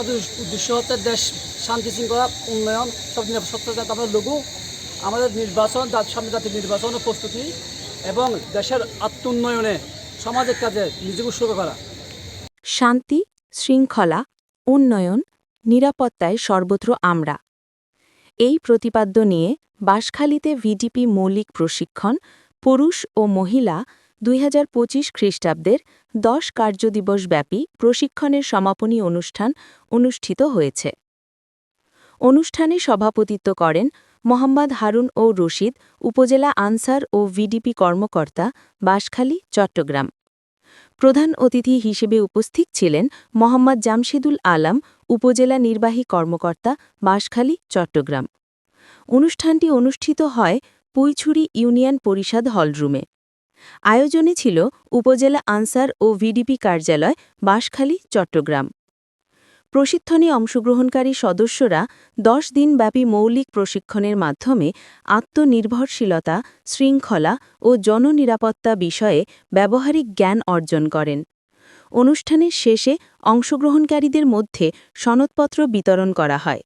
আমাদের উদ্দেশ্য হচ্ছে দেশ, শান্তি, শৃঙ্খলা, উন্নয়ন, সব নিরাপত্তা আমাদের লঘু। আমাদের নির্বাচন সামনে জাতীয় নির্বাচনের প্রস্তুতি এবং দেশের আত্ম উন্নয়নে সমাজের কাজে নিজেকে উৎসর্গ করা। শান্তি, শৃঙ্খলা, উন্নয়ন, নিরাপত্তায় সর্বত্র আমরা। এই প্রতিপাদ্য নিয়ে বাঁশখালীতে ভিডিপি মৌলিক প্রশিক্ষণ, পুরুষ ও মহিলা দুই হাজার পঁচিশ খ্রিস্টাব্দের দশ কার্যদিবসব্যাপী প্রশিক্ষণের সমাপনী অনুষ্ঠান অনুষ্ঠিত হয়েছে। অনুষ্ঠানে সভাপতিত্ব করেন মোহাম্মদ হারুন ও রশিদ, উপজেলা আনসার ও ভিডিপি কর্মকর্তা বাঁশখালী চট্টগ্রাম। প্রধান অতিথি হিসেবে উপস্থিত ছিলেন মোহাম্মদ জামশেদুল আলম, উপজেলা নির্বাহী কর্মকর্তা বাঁশখালী চট্টগ্রাম। অনুষ্ঠানটি অনুষ্ঠিত হয় পুইছুরি ইউনিয়ন পরিষদ হলরুমে। আয়োজনে ছিল উপজেলা আনসার ও ভিডিপি কার্যালয়, বাঁশখালী, চট্টগ্রাম। প্রশিক্ষণে অংশগ্রহণকারী সদস্যরা দশ দিনব্যাপী মৌলিক প্রশিক্ষণের মাধ্যমে আত্মনির্ভরশীলতা, শৃঙ্খলা ও জননিরাপত্তা বিষয়ে ব্যবহারিক জ্ঞান অর্জন করেন। অনুষ্ঠানের শেষে অংশগ্রহণকারীদের মধ্যে সনদপত্র বিতরণ করা হয়।